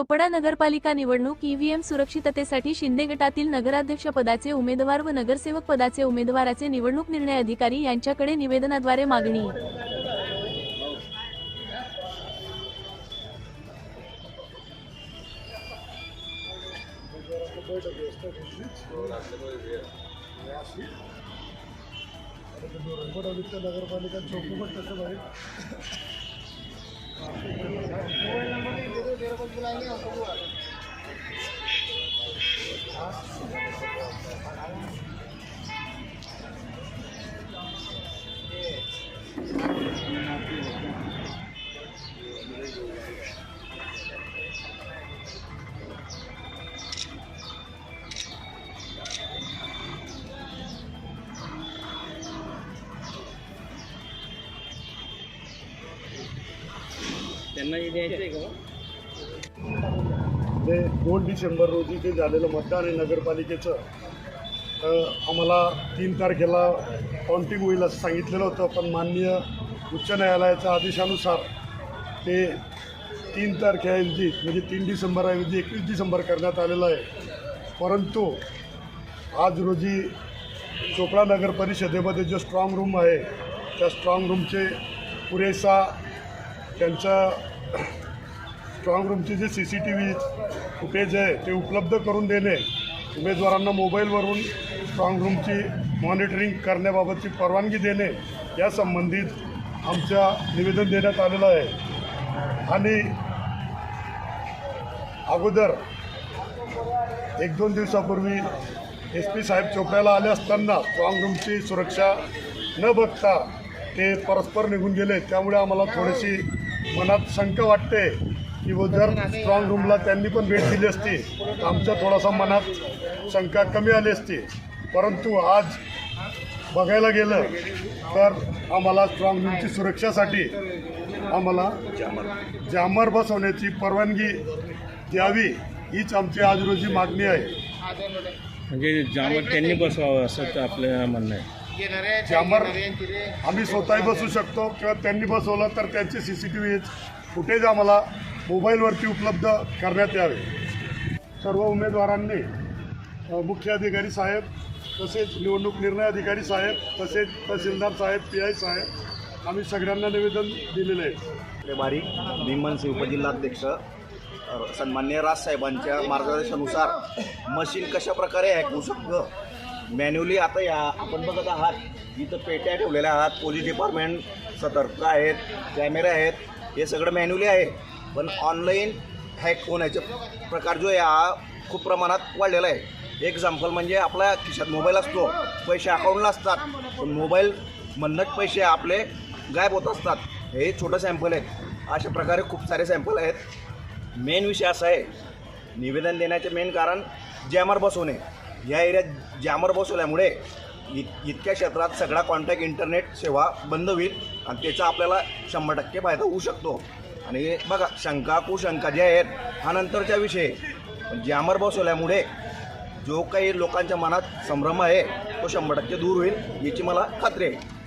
चोपडा नगरपालिका निवडणूक ईव्हीएम सुरक्षिततेसाठी शिंदे गटातील नगराध्यक्ष पदाचे उमेदवार व नगरसेवक पदाचे उमेदवाराचे निवडणूक निर्णय अधिकारी यांच्याकडे निवेदनाद्वारे मागणी. नगरपालिका बुलाएंगे त्यांना द्यायचं आहे का ते दोन डिसेंबर रोजी ते झालेलं मतदान आहे नगरपालिकेचं. आम्हाला तीन तारखेला काउंटिंग होईल असं सांगितलेलं होतं पण माननीय उच्च न्यायालयाच्या आदेशानुसार ते तीन तारखेऐवजी म्हणजे तीन डिसेंबरऐवजी एकवीस डिसेंबर करण्यात आलेलं आहे. परंतु आज रोजी चोपडा नगर परिषदेमध्ये जो स्ट्रॉंग रूम आहे त्या स्ट्रॉंग रूमचे पुरेसा त्यांचा स्ट्रॉंग रूमची जे C C T V footage आहे ते उपलब्ध करून देणे उमेदवारांना मोबाईलवरून स्ट्रॉंग रूमची मॉनिटरिंग करण्याबाबतची परवानगी देणे या संबंधित आमच्या निवेदन देण्यात आलेलं आहे. आणि अगोदर एक दोन दिवसापूर्वी एस पी साहेब चोपड्याला आले असताना स्ट्रॉंग रूमची सुरक्षा न बघता ते परस्पर निघून गेले त्यामुळे आम्हाला थोडीशी मनात शंका वाटते की व जर स्ट्रॉंग रूमला त्यांनी पण भेट दिली असती तर आमच्या थोडासा मनात शंका कमी आली असती. परंतु आज बघायला गेलं तर आम्हाला स्ट्रॉंग रूमची सुरक्षासाठी आम्हाला जामर बसवण्याची परवानगी द्यावी हीच आमची आज रोजी मागणी आहे. म्हणजे जामर त्यांनी बसवावं असं आपलं म्हणणं आहे. जामर आम्ही स्वतःही बसू शकतो किंवा त्यांनी बसवलं तर त्यांचे C C T V footage आम्हाला मोबाईलवरती उपलब्ध करण्यात यावे. सर्व उमेदवारांनी मुख्य अधिकारी साहेब तसेच निवडणूक निर्णय अधिकारी साहेब तसेच तहसीलदार साहेब पी आय साहेब आम्ही सगळ्यांना निवेदन दिलेलं आहे. पेमारी मी मनसे उपजिल्हाध्यक्ष सन्मान्य राजसाहेबांच्या मार्गदर्शनानुसार मशीन कशा प्रकारे हॅक होऊ शकतं? मॅन्युअली आता या आपण बघत आहात इथं पेट्या ठेवलेल्या आहात पोलीस डिपार्टमेंट सतर्क आहेत कॅमेरे आहेत हे सगळं मॅन्युअली आहे. पण ऑनलाईन हॅक होण्याचे प्रकार जो आहे हा खूप प्रमाणात वाढलेला आहे. एक्झाम्पल म्हणजे आपल्या खिशात मोबाईल असतो पैसे अकाउंटला असतात पण मोबाईल म्हणणंच पैसे आपले गायब होत असतात. हे छोटं सॅम्पल आहेत अशा प्रकारे खूप सारे सॅम्पल आहेत. मेन विषय असा आहे निवेदन देण्याचे मेन कारण जॅमर बसवणे. या एरियात जॅमर बसवल्यामुळे इत इतक्या क्षेत्रात सगळा कॉन्टॅक्ट इंटरनेट सेवा बंद होईल आणि त्याचा आपल्याला शंभर टक्के फायदा होऊ शकतो. आणि बघा शंका कुशंका ज्या आहेत हा नंतरचा विषय. जॅमर बसवल्यामुळे जो काही लोकांच्या मनात संभ्रम आहे तो शंभर टक्के दूर होईल याची मला खात्री आहे.